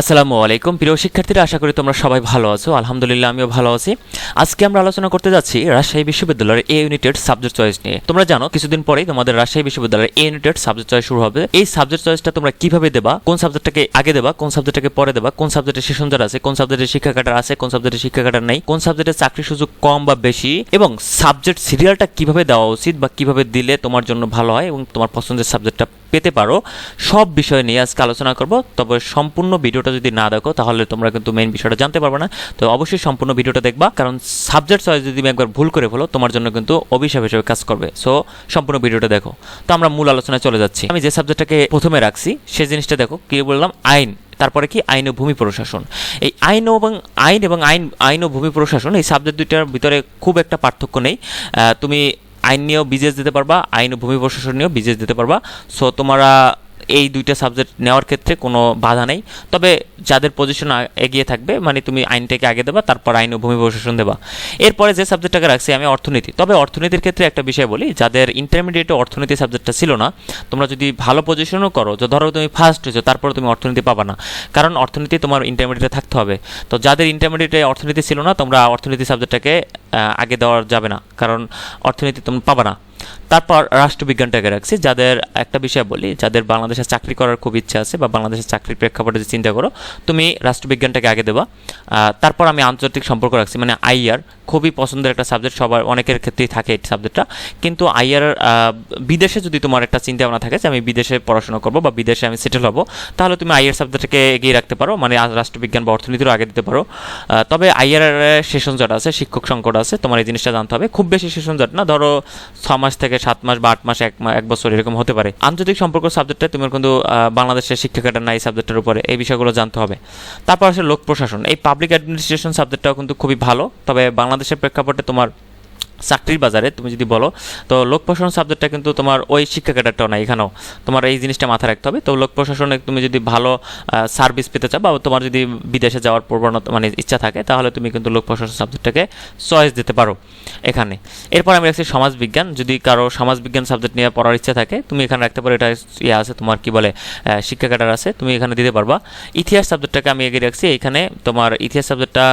আসসালামু আলাইকুম। প্রিয় শিক্ষার্থীরা, আশা করি তোমরা সবাই ভালো আছো। আলহামদুলিল্লাহ, আমিও ভালো আছি। আজকে আমরা আলোচনা করতে যাচ্ছি রাজশাহী বিশ্ববিদ্যালয়ের এ ইউনিটেড সাবজেক্ট চয়েস নিয়ে। তোমরা জানো, কিছুদিন পরেই তোমাদের রাজশাহী বিশ্ববিদ্যালয়ের এ ইউনিটেড সাবজেক্ট চয়েস শুরু হবে। এই সাবজেক্ট চয়েসটা তোমরা কীভাবে দেবা, কোন সাবজেক্টটাকে আগে দেবা, কোন সাবজেক্টটাকে পরে দেবা, কোন সাবজেক্টে সেশনজার আছে, কোন সাবজেক্টে শিক্ষা কাটার আছে, কোন সাবজেক্টে শিক্ষা কাটার নেই, কোন সাবজেক্টে চাকরির সুযোগ কম বা বেশি, এবং সাবজেক্ট সিরিয়ালটা কীভাবে দেওয়া উচিত বা কীভাবে দিলে তোমার জন্য ভালো হয় এবং তোমার পছন্দের সাবজেক্টটা পেতে পারো, সব বিষয় নিয়ে আজকে আলোচনা করব। তবে সম্পূর্ণ ভিডিওটা যদি না দেখো, তাহলে তোমরা কিন্তু মেইন বিষয়টা জানতে পারবে না। তো অবশ্যই সম্পূর্ণ ভিডিওটা দেখবা, কারণ সাবজেক্ট চয়েস যদি তুমি একবার ভুল করে ফেলো, তোমার জন্য কিন্তু অভিশাপ হিসেবে কাজ করবে। সো সম্পূর্ণ ভিডিওটা দেখো। তো আমরা মূল আলোচনায় চলে যাচ্ছি। আমি যে সাবজেক্টটাকে প্রথমে রাখছি সেই জিনিসটা দেখো, কি বললাম? আইন। তারপরে কি? আইন ও ভূমি প্রশাসন। এই আইন এবং আইন এবং আইন আইন ও ভূমি প্রশাসন, এই সাবজেক্ট দুইটার ভিতরে খুব একটা পার্থক্য নেই। তুমি আইন নিয়েও বিজেস দিতে পারবা, আইন ও ভূমি প্রশাসন নিয়েও বিজেস দিতে পারবা। সো তোমরা এই দুইটা সাবজেক্ট নেওয়ার ক্ষেত্রে কোনো বাধা নেই। তবে যাদের পজিশন এগিয়ে থাকবে মানে তুমি আইনটাকে আগে দেবা, তারপর আইন ও ভূমি প্রশাসন দেবা। এরপরে যে সাবজেক্টটাকে রাখছি আমি অর্থনীতি। তবে অর্থনীতির ক্ষেত্রে একটা বিষয় বলি, যাদের ইন্টারমিডিয়েটে অর্থনীতি সাবজেক্টটা ছিল না, তোমরা যদি ভালো পজিশনও করো যে ধরো তুমি ফার্স্ট হয়েছো, তারপরে তুমি অর্থনীতি পাবা না। কারণ অর্থনীতি তোমার ইন্টারমিডিয়েটে থাকতে হবে। তো যাদের ইন্টারমিডিয়েটে অর্থনীতি ছিল না, তোমরা অর্থনীতি সাবজেক্টটাকে আগে দেওয়া যাবে না। কারণ অর্থনীতি তুমি পাবা না। তারপর রাষ্ট্রবিজ্ঞানটাকে রাখছি, যাদের একটা বিষয় বলি, যাদের বাংলাদেশে চাকরি করার খুব ইচ্ছা আছে বা বাংলাদেশের চাকরির প্রেক্ষাপটে চিন্তা করো, তুমি রাষ্ট্রবিজ্ঞানটাকে আগে দেবা। তারপর আমি আন্তর্জাতিক সম্পর্ক রাখছি মানে আইআর খুবই পছন্দের একটা সাবজেক্ট সবার অনেকের ক্ষেত্রেই থাকে এই সাবজেক্টটা কিন্তু আইআর বিদেশে যদি তোমার একটা চিন্তা ভাবনা থাকে যে আমি বিদেশে পড়াশোনা করব বা বিদেশে আমি সেটেল হব, তাহলে তুমি আইআর সাবজেক্টটাকে এগিয়ে রাখতে পারো মানে রাষ্ট্রবিজ্ঞান বা অর্থনীতিরও আগে দিতে পারো। তবে আইআর সেশন জট আছে, শিক্ষক সংকট আছে, তোমার এই জিনিসটা জানতে হবে। খুব বেশি সেশন জট না, ধরো ছ মাস থেকে সাত মাস বা আট মাস, এক এক বছর এরকম হতে পারে। আন্তর্জাতিক সম্পর্ক সাবজেক্টটা তোমার কিন্তু বাংলাদেশের শিক্ষা নাই সাবজেক্টের উপরে। এই বিষয়গুলো জানতে হবে। তারপর আসে লোক প্রশাসন। এই পাবলিক অ্যাডমিনিস্ট্রেশন সাবজেক্টটাও কিন্তু খুবই ভালো। তবে বাংলাদেশের প্রেক্ষাপটে তোমার চাকরির বাজারে, তুমি যদি বলো, তো লোক প্রশাসন সাবজেক্টটা কিন্তু তোমার ওই শিক্ষা ক্যাডারটাও নাই এখানেও। তোমার এই জিনিসটা মাথায় রাখতে হবে। তো লোক প্রশাসনে তুমি যদি ভালো সার্ভিস পেতে চাও বা তোমার যদি বিদেশে যাওয়ার প্রবণতা মানে ইচ্ছা থাকে, তাহলে তুমি কিন্তু লোক প্রশাসন সাবজেক্টটাকে চয়েস দিতে পারো এখানে। এরপর আমি রাখছি সমাজবিজ্ঞান। যদি কারও সমাজবিজ্ঞান সাবজেক্ট নিয়ে পড়ার ইচ্ছা থাকে, তুমি এখানে রাখতে পারো, এটা ইয়ে আছে, তোমার কি বলে শিক্ষা ক্যাডার আছে, তুমি এখানে দিতে পারবা। ইতিহাস সাবজেক্টটাকে আমি এগিয়ে রাখছি, এখানে তোমার ইতিহাস সাবজেক্টটা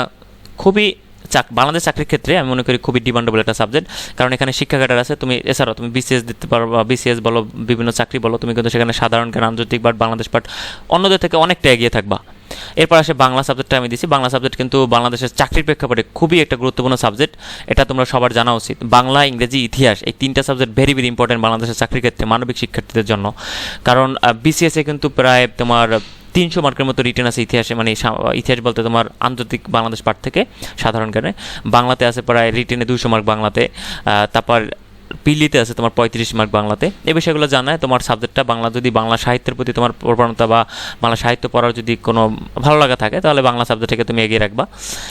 খুবই চাক, বাংলাদেশ চাকরির ক্ষেত্রে আমি মনে করি খুবই ডিমান্ডেবল একটা সাবজেক্ট কারণ এখানে শিক্ষা ক্যাডার আছে, তুমি, এছাড়াও তুমি বিসিএস দিতে পারো বা বিসিএস বলো, বিভিন্ন চাকরি বলো, তুমি কিন্তু সেখানে সাধারণ জ্ঞান আন্তর্জাতিক বাট বাংলাদেশ বাট অন্যদের থেকে অনেকটা এগিয়ে থাকবা। এরপর আসে বাংলা সাবজেক্টটা আমি দিছি, বাংলা সাবজেক্ট কিন্তু বাংলাদেশের চাকরির প্রেক্ষাপটে খুবই একটা গুরুত্বপূর্ণ সাবজেক্ট এটা তোমরা সবার জানা উচিত। বাংলা, ইংরেজি, ইতিহাস, এই তিনটা সাবজেক্ট ভেরি ভেরি ইম্পর্টেন্ট বাংলাদেশের চাকরির ক্ষেত্রে মানবিক শিক্ষার্থীদের জন্য। কারণ বিসিএসে কিন্তু প্রায় তোমার তিনশো মার্কের মতো রিটার্ন আছে ইতিহাসে মানে ইতিহাস বলতে তোমার আন্তর্জাতিক বাংলাদেশ পাঠ থেকে সাধারণ জ্ঞানে। বাংলাতে আছে প্রায় রিটেনে দুশো মার্ক বাংলাতে। তারপর পিলিতে আছে তোমার পঁয়ত্রিশ মার্ক বাংলাতে। এই বিষয়গুলো জানায়। তোমার সাবজেক্টটা বাংলা, যদি বাংলা সাহিত্যের প্রতি তোমার প্রবণতা বা বাংলা সাহিত্য পড়ার যদি কোনো ভালো লাগা থাকে, তাহলে বাংলা সাবজেক্টটাকে তুমি এগিয়ে রাখবা।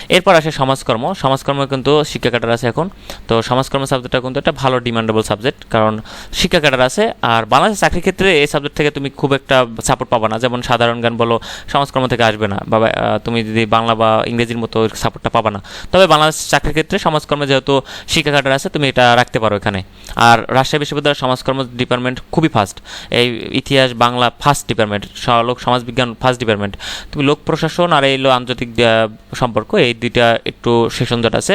এরপর আসে সমাজকর্ম। সমাজকর্ম কিন্তু শিক্ষা কাটার আছে এখন। তো সমাজকর্ম সাবজেক্টটা কিন্তু একটা ভালো ডিমান্ডেবল সাবজেক্ট কারণ শিক্ষা কাটার আছে। আর বাংলাদেশের চাকরির ক্ষেত্রে এই সাবজেক্ট থেকে তুমি খুব একটা সাপোর্ট পাবা না। যেমন সাধারণ জ্ঞান বলো, সমাজকর্ম থেকে আসবে না। বা তুমি যদি বাংলা বা ইংরেজির মতো সাপোর্টটা পাবা না। তবে বাংলাদেশ চাকরির ক্ষেত্রে সমাজকর্মে যেহেতু শিক্ষা কাটার আছে, তুমি এটা রাখতে পারো এখানে। আর রাজশাহী বিশ্ববিদ্যালয়ের সমাজকর্ম ডিপার্টমেন্ট খুবই ফাস্ট এই ইতিহাস, বাংলা ফার্স্ট ডিপার্টমেন্ট লোক সমাজবিজ্ঞান ফার্স্ট ডিপার্টমেন্ট তুমি লোক প্রশাসন আর এই আন্তর্জাতিক সম্পর্ক, এই দুইটা একটু সেশন জট আছে।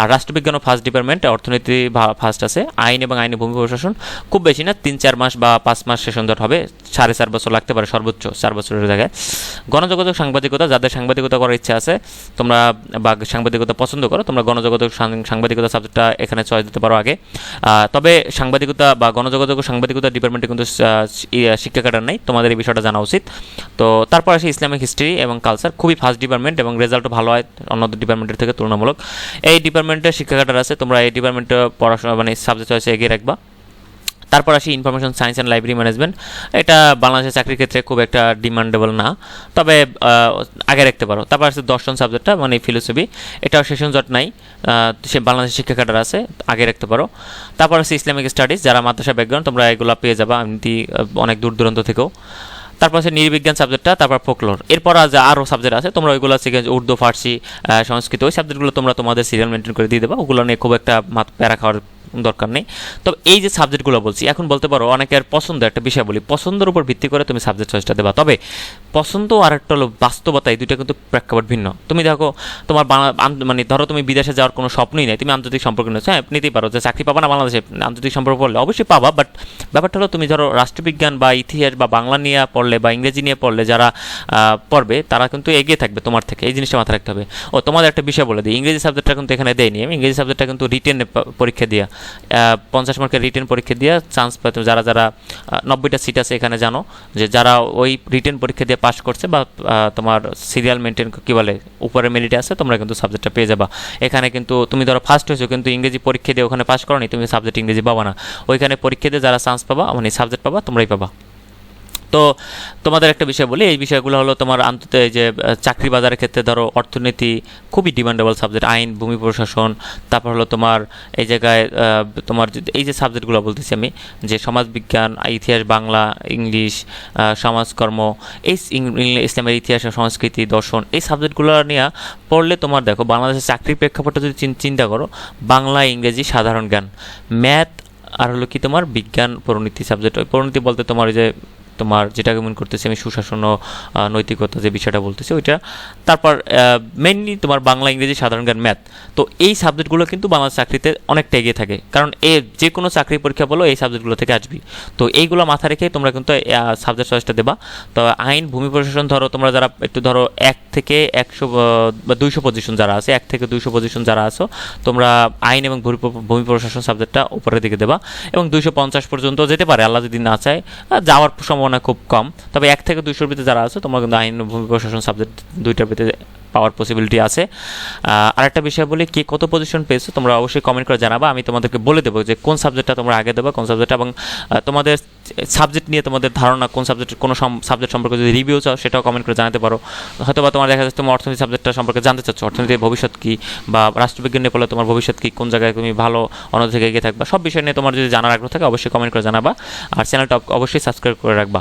আর রাষ্ট্রবিজ্ঞানও ফার্স্ট ডিপার্টমেন্ট অর্থনীতি ফার্স্ট আছে। আইন এবং আইনি ভূমি প্রশাসন, খুব বেশি না, তিন চার মাস বা পাঁচ মাস সেশন জট হবে। সাড়ে চার বছর লাগতে পারে, সর্বোচ্চ চার বছরের জায়গায়। গণযোগাযোগ সাংবাদিকতা, যাদের সাংবাদিকতা করার ইচ্ছা আছে, তোমরা বা সাংবাদিকতা পছন্দ করো, তোমরা গণযোগাযোগ সাংবাদিকতা সাবজেক্টটা এখানে চয়েস দিতে পারো আগে। তবে সাংবাদিকতা বা গণযোগাযোগ সাংবাদিকতা ডিপার্টমেন্টে কিন্তু শিক্ষা কাটার নাই। তোমাদের এই বিষয়টা জানা উচিত। তো তারপর আসে ইসলামিক হিস্ট্রি এবং কালচার খুবই ফার্স্ট ডিপার্টমেন্ট এবং রেজাল্টও ভালো হয় অন্য ডিপার্টমেন্টের থেকে তুলনামূলক। এই ডিপার্টমেন্টে শিক্ষা কাটার আছে। তোমরা এই ডিপার্টমেন্টে পড়াশোনা মানে সাবজেক্ট চয়েসে এগিয়ে রাখবা। তারপর আসি information science and library management এটা বাংলাদেশের চাকরির ক্ষেত্রে খুব একটা ডিমান্ডেবল না। তবে আগে রাখতে পারো তারপর আছে দর্শন সাবজেক্টটা মানে ফিলোসফি এটাও সেশন জট নাই। সে বাংলাদেশের শিক্ষা কাটার আছে আগে রাখতে পারো তারপর আছে ইসলামিক স্টাডিজ যারা মাদ্রাসা ব্যাকগ্রাউন্ড তোমরা এগুলো পেয়ে যাবা এমনি অনেক দূর দূরান্ত থেকেও। তারপর আছে নির্বিজ্ঞান সাবজেক্টটা তারপর ফোকলোর এরপর আজ আরও সাবজেক্ট আছে, তোমরা ওইগুলো শিখে উর্দু, ফার্সি সংস্কৃত, ওই সাবজেক্টগুলো তোমরা তোমাদের সিরিয়াল মেনটেন করে দিয়ে দেবা। ওগুলো নিয়ে খুব একটা প্যারা খাওয়ার দরকার নেই। তবে এই যে সাবজেক্টগুলো বলছি এখন বলতে পারো অনেকের পছন্দ একটা বিষয় বলি পছন্দের উপর ভিত্তি করে তুমি সাবজেক্ট চয়েসটা দেবা। তবে পছন্দ আর একটা হলো বাস্তবতা এই দুইটা কিন্তু প্রেক্ষাপট ভিন্ন। তুমি দেখো তোমার মানে ধরো তুমি বিদেশে যাওয়ার কোনো স্বপ্নই নেই তুমি আন্তর্জাতিক সম্পর্ক নিয়েছো হ্যাঁ নিতেই পারো যে চাকরি পাবা না বাংলাদেশে আন্তর্জাতিক সম্পর্ক পড়লে অবশ্যই পাবা বাট ব্যাপারটা হলো তুমি ধরো রাষ্ট্রবিজ্ঞান বা ইতিহাস বা বাংলা নিয়ে পড়লে বা ইংরেজি নিয়ে পড়লে যারা পড়বে তারা কিন্তু এগিয়ে থাকবে তোমার থেকে এই জিনিসটা মাথায় রাখতে হবে। ও তোমাদের একটা বিষয় বলে দিই ইংরেজি সাবজেক্টটা কিন্তু এখানে দেয়নি আমি ইংরেজি সাবজেক্টটা কিন্তু রিটেন পরীক্ষা আহ, পঞ্চাশ মার্কের রিটেন পরীক্ষা দিয়ে চান্স পেতে যারা যারা নব্বইটা সিট আছে এখানে জানো, যে যারা ওই রিটেন পরীক্ষা দিয়ে পাশ করছে বা তোমার সিরিয়াল মেনটেন কী বলে উপরে মেরিটে আছে, তোমরা কিন্তু সাবজেক্টটা পেয়ে যাবা। এখানে কিন্তু তুমি ধরো ফার্স্ট হয়েছো, কিন্তু ইংরেজি পরীক্ষা দিয়ে ওখানে পাস করো নি তুমি সাবজেক্ট ইংরেজি পাবা না। ওইখানে পরীক্ষা দিয়ে যারা চান্স পাবা মানে সাবজেক্ট পাবা, তোমরাই পাবা। তো তোমাদের একটা বিষয় বলি, এই বিষয়গুলো হলো তোমার আন্তত যে চাকরি বাজারের ক্ষেত্রে ধরো অর্থনীতি খুবই ডিমান্ডেবল সাবজেক্ট আইন, ভূমি প্রশাসন, তারপর হলো তোমার এই জায়গায় তোমার এই যে সাবজেক্টগুলো বলতেছি আমি, যে সমাজবিজ্ঞান ইতিহাস, বাংলা, ইংলিশ সমাজকর্ম, এই ইসলামের ইতিহাস, সংস্কৃতি, দর্শন, এই সাবজেক্টগুলো নিয়ে পড়লে তোমার দেখো বাংলাদেশের চাকরির প্রেক্ষাপটে যদি চিন্তা করো, বাংলা, ইংরেজি সাধারণ জ্ঞান, ম্যাথ আর হলো কি তোমার বিজ্ঞান পরিণতি সাবজেক্ট পরিণতি বলতে তোমার যে তোমার যেটাকে মনে করতেছি আমি সুশাসন নৈতিকতা যে বিষয়টা বলতেছি ওইটা। তারপর মেইনলি তোমার বাংলা, ইংরেজি সাধারণ জ্ঞান ম্যাথ তো এই সাবজেক্টগুলো কিন্তু বাংলা চাকরিতে অনেকটা এগিয়ে থাকে। কারণ এ যে কোনো চাকরি পরীক্ষা বলো এই সাবজেক্টগুলো থেকে আসবি। তো এইগুলো মাথা রেখে তোমরা কিন্তু সাবজেক্ট চয়েসটা দেবা। তো আইন, ভূমি প্রশাসন ধরো, তোমরা যারা একটু ধরো এক থেকে একশো বা দুইশো পজিশন যারা আছে, এক থেকে দুইশো পজিশন যারা আছো, তোমরা আইন এবং ভূমি ভূমি প্রশাসন সাবজেক্টটা উপরের দিকে দেবা। এবং দুইশো পঞ্চাশ পর্যন্ত যেতে পারে, আল্লাহ যদি না চায় যাওয়ার সম্ভাবনা খুব কম। তবে এক থেকে দুইশোর ভিতরে যারা আছে তোমরা কিন্তু আইন ভূমি প্রশাসন সাবজেক্ট দুইটার ভিতরে পাওয়ার পসিবিলিটি আছে। আহ, আরেকটা বিষয় বলি কে কত পজিশন পেয়েছ তোমরা অবশ্যই কমেন্ট করে জানাবা। আমি তোমাদেরকে বলে দেবো যে কোন সাবজেক্টটা তোমরা আগে দেবো কোন সাবজেক্টটা এবং তোমাদের সাবজেক্ট নিয়ে তোমাদের ধারণা কোন সাবজেক্টের কোনো সাবজেক্ট সম্পর্কে যদি রিভিউ চাও, সেটাও কমেন্ট করে জানাতে পারো। হয়তো বা তোমার দেখা যাচ্ছে তোমার অর্থনীতি সাবজেক্টটা সম্পর্কে জানতে চাচ্ছ। অর্থনীতির ভবিষ্যৎ কী বা রাষ্ট্রবিজ্ঞান নিয়ে পড়লে তোমার ভবিষ্যৎ কী, কোন জায়গায় তুমি ভালো অন্য থেকে এগিয়ে থাকবা, সব বিষয় নিয়ে তোমার যদি জানার আগ্রহ থাকে, অবশ্যই কমেন্ট করে জানাবা। আর চ্যানেলটা অবশ্যই সাবস্ক্রাইব করে রাখবা।